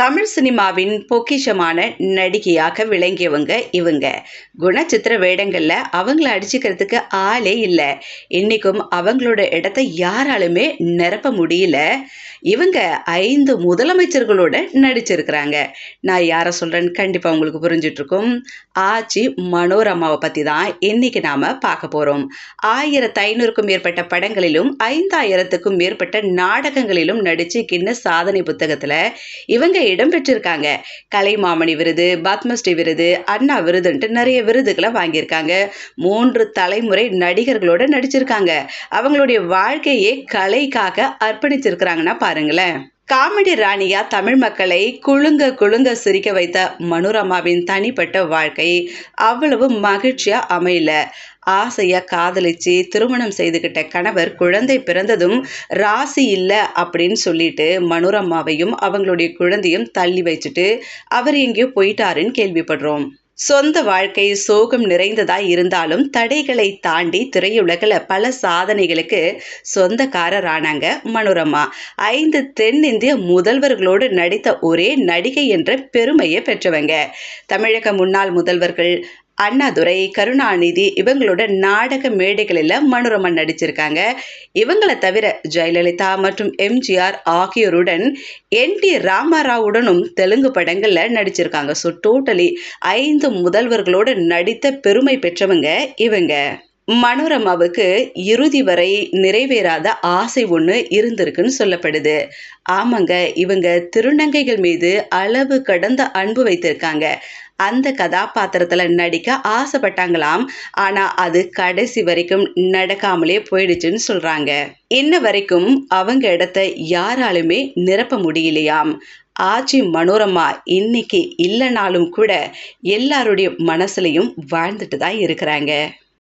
தமிழ் சினிமாவின் பொக்கிஷமான நடிகையாக விளங்கியவங்க இவங்க. குணச்சித்திர வேடங்களில் அவங்கள அடிச்சுக்கிறதுக்கு ஆளே இல்லை. இன்றைக்கும் அவங்களோட இடத்த யாராலுமே நிரப்ப முடியல. இவங்க ஐந்து முதலமைச்சர்களோட நடிச்சிருக்கிறாங்க. நான் யாரை சொல்கிறேன்னு கண்டிப்பாக உங்களுக்கு புரிஞ்சிட்ருக்கும். ஆச்சி மனோரமாவை பற்றி தான் இன்றைக்கி நாம் பார்க்க போகிறோம் ஆயிரத்து ஐநூறுக்கும் மேற்பட்ட படங்களிலும் ஐந்தாயிரத்துக்கும் மேற்பட்ட நாடகங்களிலும் நடித்து கின்ன சாதனை புத்தகத்தில் இவங்க இடம் பெற்றிருக்காங்க. கலைமாமணி விருது பத்மஸ்ரீ விருது அண்ணா விருதுன்ட்டு நிறைய விருதுகளை வாங்கியிருக்காங்க. மூன்று தலைமுறை நடிகர்களோட நடிச்சிருக்காங்க. அவங்களுடைய வாழ்க்கையே கலைக்காக அர்ப்பணிச்சிருக்கிறாங்கன்னா பாருங்களேன். காமெடி ராணியா தமிழ் மக்களை குழுங்க குழுங்க சிரிக்க வைத்த மனோரமாவின் தனிப்பட்ட வாழ்க்கை அவ்வளவு மகிழ்ச்சியா அமையல. ஆசையா காதலிச்சு திருமணம் செய்துகிட்ட கணவர் குழந்தை பிறந்ததும் ராசி இல்லை அப்படின்னு சொல்லிட்டு மனோரமாவையும் அவங்களுடைய குழந்தையும் தள்ளி வச்சுட்டு அவர் எங்கேயோ போயிட்டாருன்னு கேள்விப்படுறோம். சொந்த வாழ்க்கை சோகம் நிறைந்ததா இருந்தாலும் தடைகளை தாண்டி திரையுலகில் பல சாதனைகளுக்கு சொந்தக்காரரானாங்க மனோரமா ஐந்து தென்னிந்திய முதல்வர்களோடு நடித்த ஒரே நடிகை என்ற பெருமையை பெற்றவங்க. தமிழக முன்னாள் முதல்வர்கள் அண்ணாதுரை கருணாநிதி இவங்களோட நாடக மேடைகளில் மனோரமா நடிச்சிருக்காங்க. இவங்களை தவிர ஜெயலலிதா மற்றும் எம்ஜிஆர் ஆகியோருடன் என் டி ராமாராவுடனும் தெலுங்கு படங்களில் நடிச்சிருக்காங்க. ஸோ டோட்டலி ஐந்து முதல்வர்களோடு நடித்த பெருமை பெற்றவங்க இவங்க. மனோரமாவுக்கு இறுதி வரை நிறைவேறாத ஆசை ஒன்று இருந்திருக்குன்னு சொல்லப்படுது. ஆமாங்க இவங்க திருநங்கைகள் மீது அளவு கடந்த அன்பு வைத்திருக்காங்க. அந்த கதாபாத்திரத்தில் நடிக்க ஆசைப்பட்டாங்களாம். ஆனால் அது கடைசி வரைக்கும் நடக்காமலே போயிடுச்சுன்னு சொல்கிறாங்க இன்ன வரைக்கும் அவங்க இடத்த யாராலுமே நிரப்ப முடியலையாம். ஆச்சி மனோரமா இன்னைக்கு இல்லைனாலும் கூட எல்லாருடைய மனசுலையும் வாழ்ந்துட்டு தான் இருக்கிறாங்க.